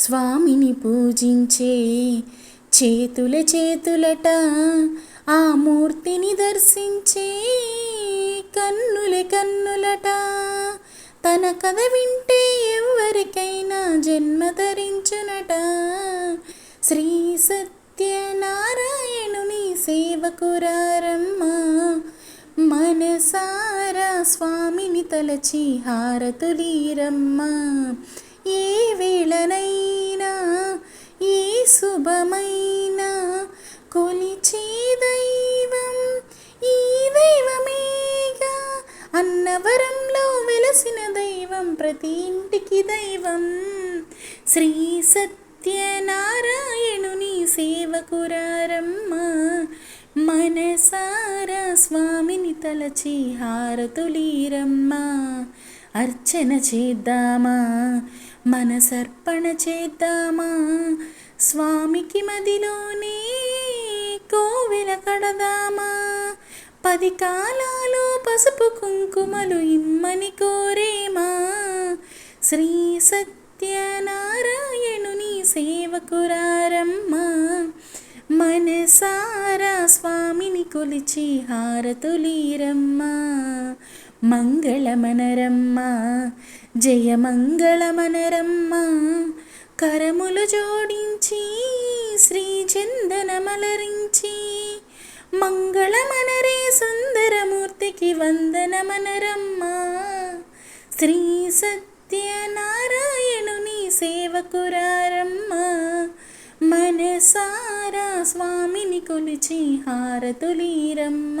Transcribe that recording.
స్వామిని పూజించే చేతుల చేతులట ఆ మూర్తిని దర్శించే కన్నుల కన్నులట. తన కథ వింటే ఎవరికైనా జన్మ ధరించునట. శ్రీ సత్యనారాయణుని సేవకురారమ్మ మనసారా స్వామిని తలచి హారతులీరమ్మ. ఏ వేళనైనా ఏ శుభమైన కొలిచే దైవం ఈ దైవమేగా. అన్నవరంలో వెలసిన దైవం ప్రతి ఇంటికి దైవం. శ్రీ సత్యనారాయణుని సేవకురారమ్మ మనసారా స్వామిని తలచి హారతులీరమ్మ అర్చన చేద్దామా. మనసర్పణ చేద్దామా? స్వామికి మదిలోనే కోవెల కడదామా? పది కాలాలు పసుపు కుంకుమలు ఇమ్మని కోరేమా? శ్రీ సత్యనారాయణుని సేవకురారమ్మా మనసారా స్వామిని కొలిచి హారతులీరమ్మా మంగళమనరమ్మ జయమంగళమనరమ్మ కరములు జోడించి శ్రీ చందనమలరించి మంగళమనరే సుందరమూర్తికి వందనమనరమ్మ. శ్రీ సత్యనారాయణుని సేవకురారమ్మ. మనసారా స్వామిని కొలిచి హారతులీరమ్మ.